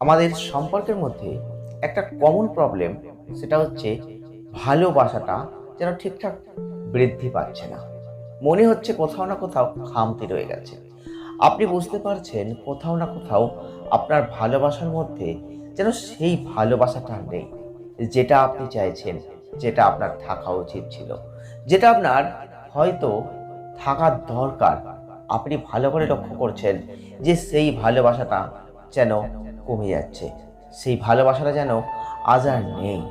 আমাদের সম্পর্কের মধ্যে একটা কমন প্রবলেম সেটা হচ্ছে ভালোবাসাটা যেন ঠিকঠাক বৃদ্ধি পাচ্ছে না। মনে হচ্ছে কোথাও না কোথাও খামতি রয়ে গেছে। আপনি বুঝতে পারছেন কোথাও না কোথাও আপনার ভালোবাসার মধ্যে যেন সেই ভালোবাসাটা নেই। যেটা আপনি চাইছেন, যেটা আপনার থাকা উচিত ছিল। যেটা আপনার হয়তো থাকার দরকার। আপনি ভালো করে লক্ষ্য করছেন যে সেই ভালোবাসাটা যেন কমে যাচ্ছে। সেই ভালোবাসাটা যেন আজ আর নেই।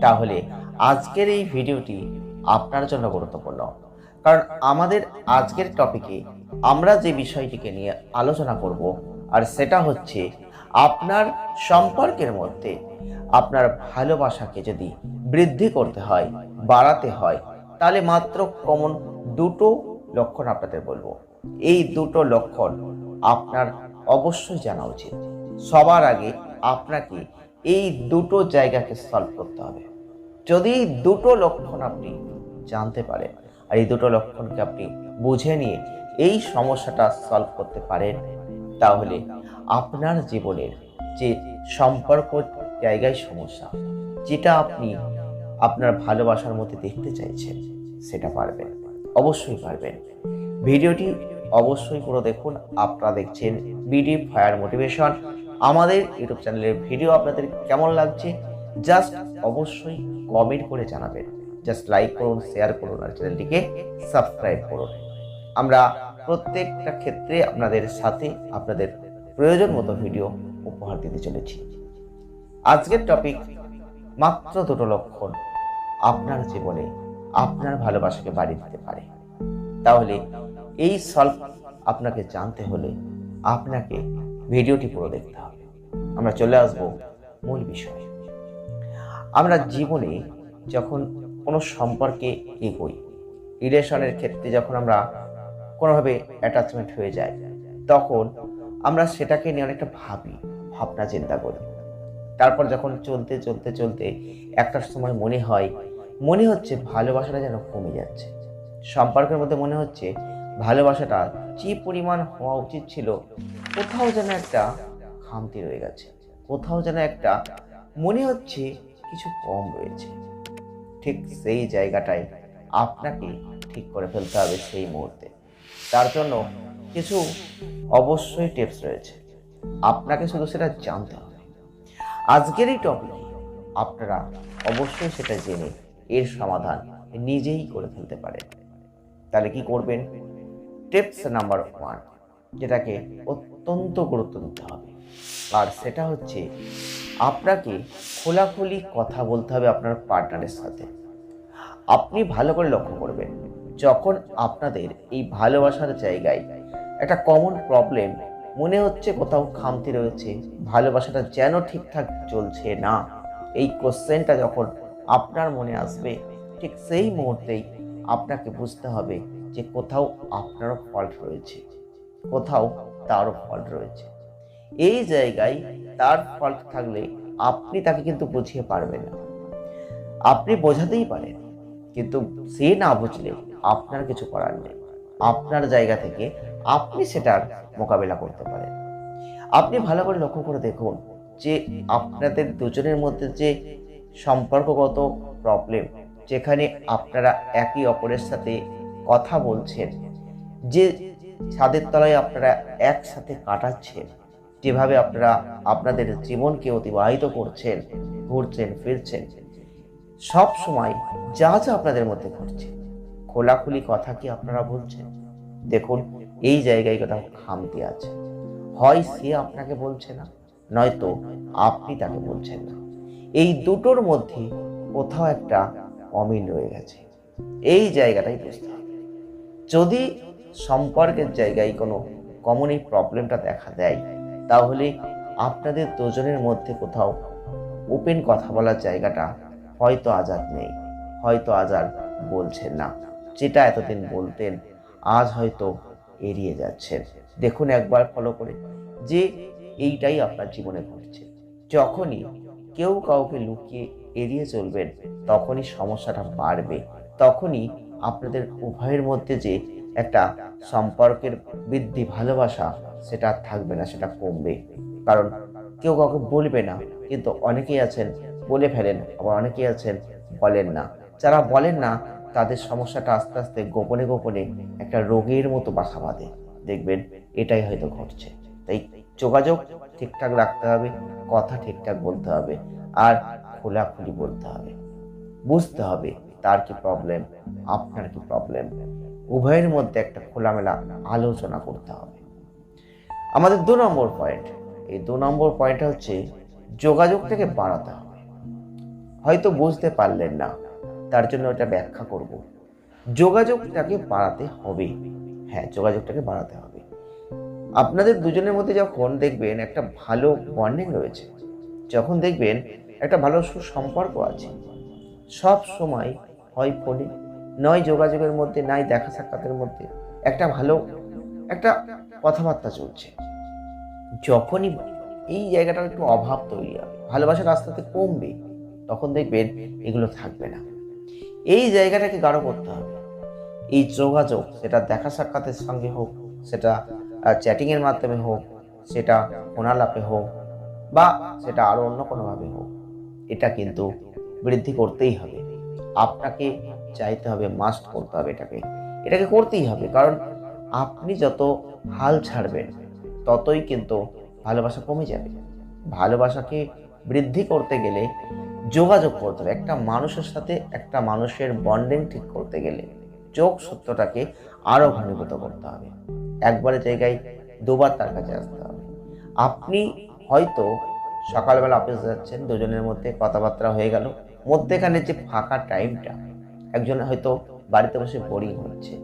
তাহলে আজকের এই ভিডিওটি আপনার জন্য গুরুত্বপূর্ণ। কারণ আমাদের আজকের টপিকে আমরা যে বিষয়টিকে নিয়ে আলোচনা করব, আর সেটা হচ্ছে আপনার সম্পর্কের মধ্যে আপনার ভালোবাসাকে যদি বৃদ্ধি করতে হয়, বাড়াতে হয়, তাহলে মাত্র কমন দুটো লক্ষণ আপনাদের বলব। এই দুটো লক্ষণ আপনার অবশ্যই জানা উচিত। সবার আগে আপনাকে এই দুটো জায়গাকে সলভ করতে হবে। যদি দুটো লক্ষণ আপনি জানতে পারেন আর এই দুটো লক্ষণকে আপনি বুঝে নিয়ে এই সমস্যাটা সলভ করতে পারেন, তাহলে আপনার জীবনের যে সম্পর্ক জায়গায় সমস্যা, যেটা আপনি আপনার ভালোবাসার মধ্যে দেখতে চাইছেন, সেটা পারবেন। অবশ্যই পারবেন। ভিডিওটি অবশ্যই পুরো দেখুন। আপনারা দেখছেন বিডি ফায়ার মোটিভেশন আমাদের ইউটিউব চ্যানেলের ভিডিও আপনাদের কেমন লাগছে জাস্ট অবশ্যই কমেন্ট করে জানাবেন। জাস্ট লাইক করুন শেয়ার করুন, আর চ্যানেলটিকে সাবস্ক্রাইব করুন। আমরা প্রত্যেকটা ক্ষেত্রে আপনাদের সাথে আপনাদের প্রয়োজন মতো ভিডিও উপহার দিতে চলেছি। আজকের টপিক মাত্র দুটো লক্ষণ। আপনার জীবনে আপনার ভালোবাসাকে বাড়িয়ে দিতে পারে। তাহলে এই সলভ আপনাকে জানতে হলে আপনাকে ভিডিওটি পুরো দেখতে হবে। আমরা চলে আসব মূল বিষয়ে। আমরা জীবনে যখন কোনো সম্পর্কে এগোই, রিলেশনের ক্ষেত্রে যখন আমরা কোনোভাবে অ্যাটাচমেন্ট হয়ে যায় তখন আমরা সেটাকে নিয়ে অনেকটা ভাবি, ভাবনা চিন্তা করি। তারপর যখন চলতে চলতে চলতে একটা সময় মনে হয়, মনে হচ্ছে ভালোবাসাটা যেন কমে যাচ্ছে। সম্পর্কের মধ্যে মনে হচ্ছে ভালোবাসাটা যে পরিমাণ হওয়া উচিত ছিল কোথাও যেন একটা খামতি রয়ে গেছে। কোথাও যেন একটা মনে হচ্ছে কিছু কম রয়েছে। ঠিক সেই জায়গাটায় আপনাকে ঠিক করে ফেলতে হবে সেই মুহূর্তে। তার জন্য কিছু অবশ্যই টিপস রয়েছে। আপনাকে শুধু সেটা জানতে হবে। আজকের এই টপিক আপনারা অবশ্যই সেটা জেনে এর সমাধান নিজেই করে ফেলতে পারেন। তাহলে কি করবেন? টিপস নাম্বার ওয়ান যেটাকে অত্যন্ত গুরুত্ব দিতে হবে। আর সেটা হচ্ছে, আপনাকে খোলাখুলি কথা বলতে হবে আপনার পার্টনারের সাথে। আপনি ভালো করে লক্ষ্য করবেন, যখন আপনাদের এই ভালোবাসার জায়গায় একটা কমন প্রবলেম মনে হচ্ছে কোথাও খামতি রয়েছে, ভালোবাসাটা যেন ঠিকঠাক চলছে না, এই কোশ্চেনটা যখন আপনার মনে আসবে, ঠিক সেই মুহূর্তেই আপনাকে বুঝতে হবে যে কোথাও আপনারও ফল্ট রয়েছে। কোথাও তারও ফল্ট রয়েছে। এই জায়গায় তার ফল্ট থাকলে আপনি তাকে কিন্তু বুঝিয়ে পারবেন না। আপনি বোঝাতেই পারেন, কিন্তু সে না বুঝলে আপনার কিছু করার নেই। আপনার জায়গা থেকে আপনি সেটার মোকাবেলা করতে পারেন। আপনি ভালো করে লক্ষ্য করে দেখুন যে আপনাদের দুজনের মধ্যে যে সম্পর্কগত প্রবলেম যেখানে আপনারা একে অপরের সাথে কথা বলছেন, যে ছাদের তলায় আপনারা একসাথে কাটাচ্ছেন। যেভাবে আপনারা আপনাদের জীবনকে অতিবাহিত করছেন, ঘুরছেন, ফিরছেন। সব সময় যা যা আপনাদের মধ্যে ঘটছে, খোলাখুলি কথা কি আপনারা বলছেন? দেখুন, এই জায়গায় কোথাও খামতি আছে। হয় সে আপনাকে বলছে না, নয়তো আপনি তাকে বলছেন না। এই দুটোর মধ্যে কোথাও একটা অমিল রয়ে গেছে। এই জায়গাটাই বুঝতে হবে যদি সম্পর্কের জায়গায় কোনো কমন এই প্রবলেমটা দেখা দেয়। তাহলে আপনাদের দুজনের মধ্যে কোথাও ওপেন কথা বলার জায়গাটা হয়তো আজাদ নেই, হয়তো আজাদ বলছেন না। যেটা এতদিন বলতেন, আজ হয়তো এড়িয়ে যাচ্ছেন। দেখুন একবার ফলো করে যে এইটাই আপনার জীবনে ঘটছে। যখনই কেউ কাউকে লুকিয়ে এড়িয়ে চলবেন, তখনই সমস্যাটা বাড়বে। তখনই আপনাদের উভয়ের মধ্যে যে একটা সম্পর্কের বৃদ্ধি ভালোবাসা সেটা থাকবে না, সেটা কমবে। কারণ কেউ কাউকে বলবে না, কিন্তু অনেকেই আছেন, বলে ফেলেন, আবার অনেকেই আছেন, বলেন না। যারা বলেন না, তাদের সমস্যাটা আস্তে আস্তে গোপনে গোপনে একটা রোগের মতো বাসা বাঁধে। দেখবেন এটাই হয়তো ঘটছে। তাই যোগাযোগ ঠিকঠাক রাখতে হবে, কথা ঠিকঠাক বলতে হবে, আর খোলাখুলি বলতে হবে। বুঝতে হবে, তার কি প্রবলেম আপনার কি প্রবলেম উভয়ের মধ্যে একটা খোলামেলা আলোচনা করতে হবে। আমাদের দু নম্বর পয়েন্ট এই দু নম্বর পয়েন্টটা হচ্ছে যোগাযোগটাকে বাড়াতে হবে। হয়তো বুঝতে পারলেন না, তার জন্য ওটা ব্যাখ্যা করব। যোগাযোগটাকে বাড়াতে হবে। হ্যাঁ যোগাযোগটাকে বাড়াতে হবে। আপনাদের দুজনের মধ্যে যখন দেখবেন একটা ভালো বন্ডিং রয়েছে, যখন দেখবেন একটা ভালো সুসম্পর্ক আছে, সব সময় হয় ফোনে নয় যোগাযোগের মধ্যে, নাই দেখা সাক্ষাতের মধ্যে একটা ভালো, একটা কথাবার্তা চলছে। যখনই এই জায়গাটার একটু অভাব তৈরি হবে ভালোবাসার আস্তে কমবে, তখন দেখবেন এগুলো থাকবে না। এই জায়গাটাকে গাঢ় করতে হবে। এই যোগাযোগ, সেটা দেখা সাক্ষাতের সঙ্গে হোক, সেটা চ্যাটিংয়ের মাধ্যমে হোক, সেটা ফোনালাপে হোক, বা সেটা আরও অন্য কোনোভাবে হোক, এটা কিন্তু বৃদ্ধি করতেই হবে। আপনাকে চাইতে হবে মাস্ট করতে হবে এটাকে। এটাকে করতেই হবে, কারণ আপনি যত হাল ছাড়বেন, ততই কিন্তু ভালোবাসা কমে যাবে। ভালোবাসাকে বৃদ্ধি করতে গেলে যোগাযোগ করতে হবে। একটা মানুষের সাথে একটা মানুষের বন্ডিং ঠিক করতে গেলে যোগ সত্যটাকে আরও ঘনীভূত করতে হবে। একবারের জায়গায় দুবার তার কাছে আসতে হবে। আপনি হয়তো সকালবেলা অফিস যাচ্ছেন, দুজনের মধ্যে কথাবার্তা হয়ে গেল, মধ্যেখানে যে ফাঁকা টাইমটা একজন হয়তো বাড়িতে বসে বোরিং হচ্ছে।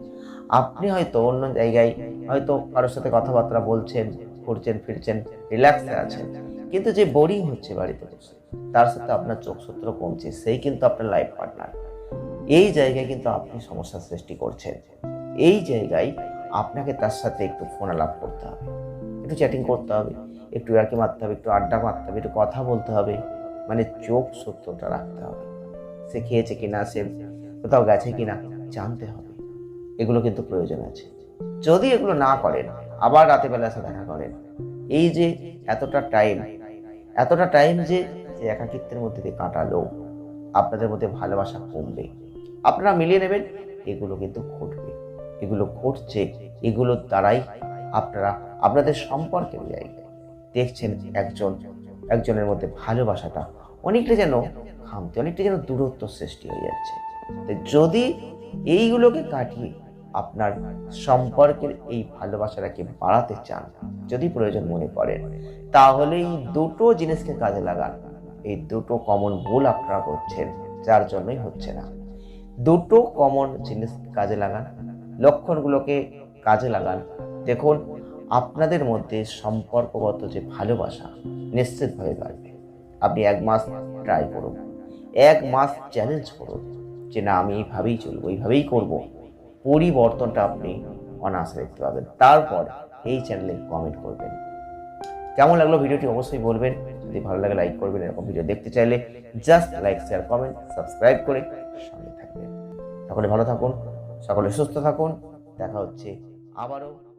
আপনি হয়তো অন্য জায়গায় হয়তো কারোর সাথে কথাবার্তা বলছেন, ঘুরছেন, ফিরছেন রিল্যাক্সে আছেন। কিন্তু যে বোরিং হচ্ছে বাড়িতে বসে, তার সাথে আপনার চোখসূত্র কমছে, সেই কিন্তু আপনার লাইফ পার্টনার এই জায়গায় কিন্তু আপনি সমস্যার সৃষ্টি করছেন। এই জায়গায় আপনাকে তার সাথে একটু ফোন আলাপ করতে হবে, একটু চ্যাটিং করতে হবে, একটু ইয়ার্কি মারতে হবে, একটু আড্ডা মারতে হবে, একটু কথা বলতে হবে মানে চোখ সত্যটা রাখতে হবে। সে খেয়েছে কিনা, সে কোথাও গেছে কিনা জানতে হবে। এগুলো কিন্তু প্রয়োজন আছে। যদি এগুলো না করেন, আবার রাতে বেলা এসে দেখা করেন, এই যে এতটা টাইম এতটা টাইম যে একাকিত্বের মধ্যে দিয়ে কাটালো, আপনাদের মধ্যে ভালোবাসা কমবে। আপনারা মিলিয়ে নেবেন, এগুলো কিন্তু ঘটবে। এগুলো ঘটছে, এগুলোর দ্বারাই আপনারা, আপনাদের সম্পর্কের জায়গায় দেখছেন একজন, একজনের মধ্যে ভালোবাসাটা অনেকটা যেন খামতে অনেকটা যেন দূরত্ব সৃষ্টি হয়ে যাচ্ছে। যদি এইগুলোকে কাটিয়ে আপনার সম্পর্কের এই ভালোবাসাটাকে বাড়াতে চান, যদি প্রয়োজন মনে করেন, তাহলে এই দুটো জিনিসকে কাজে লাগান। এই দুটো কমন ভুল আপনারা করছেন, যার জন্যই হচ্ছে না। দুটো কমন জিনিস কাজে লাগান, লক্ষণগুলোকে কাজে লাগান। দেখুন, আপনাদের মধ্যে সম্পর্কগত যে ভালোবাসা নিশ্চিতভাবে বাড়বে। আপনি এক মাস ট্রাই করুন, এক মাস চ্যালেঞ্জ করুন। যে না, আমি এইভাবেই চলবো, এইভাবেই করব। পরিবর্তনটা আপনি অনায়াসে দেখতে পাবেন। তারপর এই চ্যানেলে কমেন্ট করবেন। কেমন লাগল ভিডিওটি অবশ্যই বলবেন। যদি ভালো লাগে লাইক করবেন, এরকম ভিডিও দেখতে চাইলে just like share comment subscribe করে সঙ্গে থাকবেন। সকলে ভালো থাকুন, সকলে সুস্থ থাকুন। দেখা হচ্ছে আবারও।